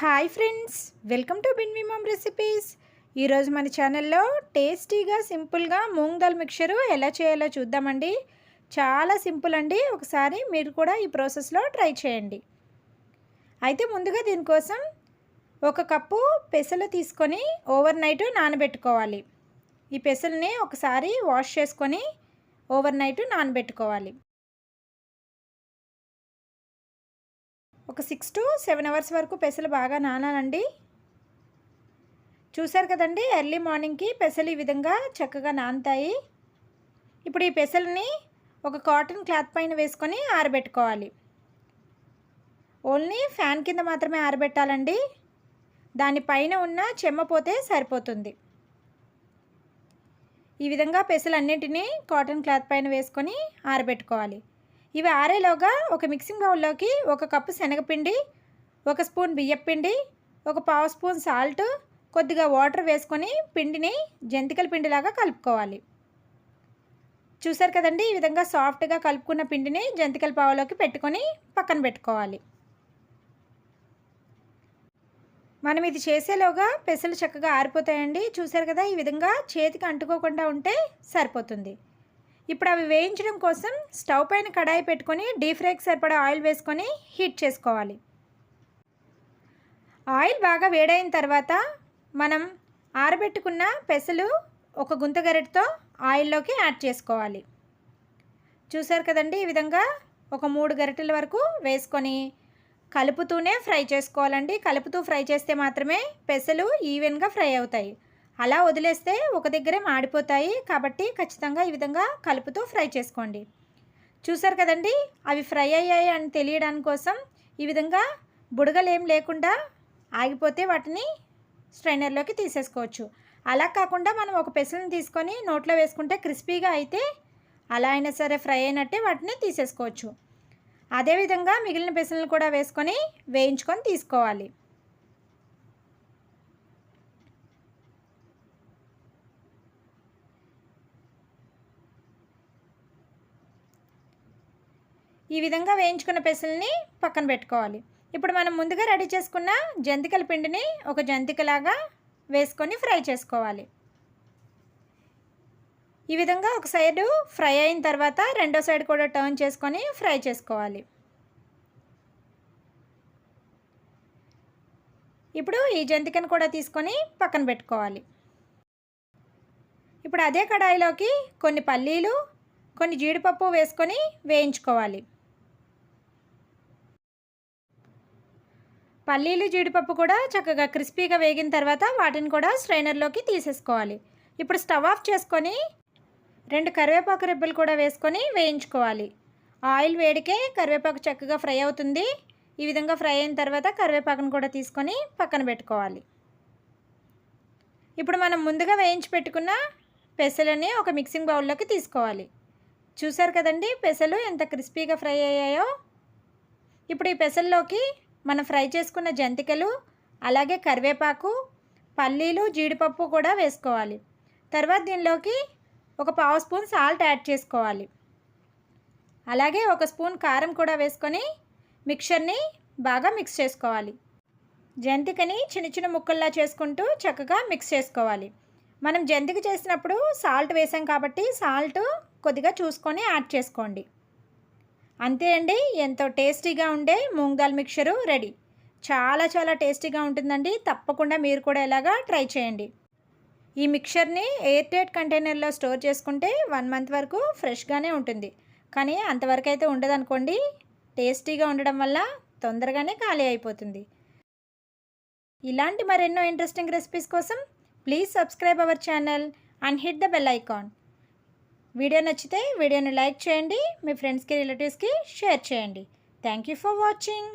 Hi friends welcome to బిన్ మిమమ్ recipes ఈరోజు మన ఛానల్లో టేస్టీగా సింపుల్గా మూంగ్ దాల్ మిక్చరు ఎలా చేయాలో చూద్దామండి. చాలా సింపుల్ అండి. ఒకసారి మీరు కూడా ఈ ప్రాసెస్లో ట్రై చేయండి. అయితే ముందుగా దీనికోసం ఒక కప్పు పెసలు తీసుకొని ఓవర్ నైట్ నానబెట్టుకోవాలి. ఈ పెసల్ని ఒకసారి వాష్ చేసుకొని ఓవర్ నైట్ నానబెట్టుకోవాలి. ఒక సిక్స్ టు సెవెన్ అవర్స్ వరకు పెసలు బాగా నానాలండి. చూసారు కదండి ఎర్లీ మార్నింగ్కి పెసలు ఈ విధంగా చక్కగా నానుతాయి. ఇప్పుడు ఈ పెసలని ఒక కాటన్ క్లాత్ పైన వేసుకొని ఆరబెట్టుకోవాలి. ఓన్లీ ఫ్యాన్ కింద మాత్రమే ఆరబెట్టాలండి. దానిపైన ఉన్న చెమ్మ పోతే సరిపోతుంది. ఈ విధంగా పెసలు అన్నింటినీ కాటన్ క్లాత్ పైన వేసుకొని ఆరబెట్టుకోవాలి. ఇవి ఆరేలోగా ఒక మిక్సింగ్ బౌల్లోకి ఒక కప్పు శనగపిండి ఒక స్పూన్ బియ్యపిండి ఒక పావు స్పూన్ సాల్ట్ కొద్దిగా వాటర్ వేసుకొని పిండిని జంతికల పిండిలాగా కలుపుకోవాలి. చూసారు కదండి ఈ విధంగా సాఫ్ట్గా కలుపుకున్న పిండిని జంతికల పావులోకి పెట్టుకొని పక్కన పెట్టుకోవాలి. మనం ఇది చేసేలోగా పెసలు చక్కగా ఆరిపోతాయండి. చూసారు కదా ఈ విధంగా చేతికి అంటుకోకుండా ఉంటే సరిపోతుంది. ఇప్పుడు అవి వేయించడం కోసం స్టవ్ పైన కడాయి పెట్టుకొని డీప్ ఫ్రైకి సరిపడా ఆయిల్ వేసుకొని హీట్ చేసుకోవాలి. ఆయిల్ బాగా వేడైన తర్వాత మనం ఆరబెట్టుకున్న పెసలు ఒక గుంత గరిటతో ఆయిల్లోకి యాడ్ చేసుకోవాలి. చూసారు కదండి ఈ విధంగా ఒక మూడు గరిటెల వరకు వేసుకొని కలుపుతూనే ఫ్రై చేసుకోవాలండి. కలుపుతూ ఫ్రై చేస్తే మాత్రమే పెసలు ఈవెన్గా ఫ్రై అవుతాయి. అలా వదిలేస్తే ఒక దగ్గరే మాడిపోతాయి. కాబట్టి ఖచ్చితంగా ఈ విధంగా కలుపుతూ ఫ్రై చేసుకోండి. చూసారు కదండి? అవి ఫ్రై అయ్యాయి అని తెలియడానికి కోసం ఈ విధంగా బుడగలేం లేకుండా ఆగిపోతే వాటిని స్ట్రైనర్లోకి తీసేసుకోవచ్చు. అలా కాకుండా మనం ఒక పెసలను తీసుకొని నోట్లో వేసుకుంటే క్రిస్పీగా అయితే అలా అయినా సరే ఫ్రై అయినట్టే వాటిని తీసేసుకోవచ్చు. అదేవిధంగా మిగిలిన పెసలను కూడా వేసుకొని వేయించుకొని తీసుకోవాలి. ఈ విధంగా వేయించుకున్న పెసల్ని పక్కన పెట్టుకోవాలి. ఇప్పుడు మనం ముందుగా రెడీ చేసుకున్న జంతికల పిండిని ఒక జంతికలాగా వేసుకొని ఫ్రై చేసుకోవాలి. ఈ విధంగా ఒక సైడు ఫ్రై అయిన తర్వాత రెండో సైడ్ కూడా టర్న్ చేసుకొని ఫ్రై చేసుకోవాలి. ఇప్పుడు ఈ జంతికను కూడా తీసుకొని పక్కన పెట్టుకోవాలి. ఇప్పుడు అదే కడాయిలోకి కొన్ని పల్లీలు కొన్ని జీడిపప్పు వేసుకొని వేయించుకోవాలి. పల్లీలు జీడిపప్పు కూడా చక్కగా క్రిస్పీగా వేగిన తర్వాత వాటిని కూడా స్ట్రైనర్లోకి తీసేసుకోవాలి. ఇప్పుడు స్టవ్ ఆఫ్ చేసుకొని రెండు కరివేపాకు రెబ్బలు కూడా వేసుకొని వేయించుకోవాలి. ఆయిల్ వేడికే కరివేపాకు చక్కగా ఫ్రై అవుతుంది. ఈ విధంగా ఫ్రై అయిన తర్వాత కరివేపాకును కూడా తీసుకొని పక్కన పెట్టుకోవాలి. ఇప్పుడు మనం ముందుగా వేయించి పెట్టుకున్న పెసలని ఒక మిక్సింగ్ బౌల్లోకి తీసుకోవాలి. చూసారు కదండి పెసలు ఎంత క్రిస్పీగా ఫ్రై అయ్యాయో? ఇప్పుడు ఈ పెసల్లోకి మనం ఫ్రై చేసుకున్న జంతికలు అలాగే కరివేపాకు పల్లీలు జీడిపప్పు కూడా వేసుకోవాలి. తర్వాత దీనిలోకి ఒక పావు స్పూన్ సాల్ట్ యాడ్ చేసుకోవాలి. అలాగే ఒక స్పూన్ కారం కూడా వేసుకొని మిక్చర్ని బాగా మిక్స్ చేసుకోవాలి. జంతికని చిన్న చిన్న ముక్కల్లా చేసుకుంటూ చక్కగా మిక్స్ చేసుకోవాలి. మనం జంతిక చేసినప్పుడు సాల్ట్ వేసాం కాబట్టి సాల్ట్ కొద్దిగా చూసుకొని యాడ్ చేసుకోండి. అంతే అండి. ఎంతో టేస్టీగా ఉండే మూంగ్ దాల్ మిక్చరు రెడీ. చాలా చాలా టేస్టీగా ఉంటుందండి. తప్పకుండా మీరు కూడా ఇలాగా ట్రై చేయండి. ఈ మిక్చర్ని ఎయిర్ టైట్ కంటైనర్లో స్టోర్ చేసుకుంటే వన్ మంత్ వరకు ఫ్రెష్గానే ఉంటుంది. కానీ అంతవరకు అయితే ఉండదనుకోండి. టేస్టీగా ఉండడం వల్ల తొందరగానే ఖాళీ అయిపోతుంది. ఇలాంటి మరెన్నో ఇంట్రెస్టింగ్ రెసిపీస్ కోసం please subscribe our channel and hit the bell icon. Video నచ్చితే వీడియోని లైక్ చేయండి మీ ఫ్రెండ్స్కి రిలేటివ్స్కి షేర్ చేయండి. Thank you for watching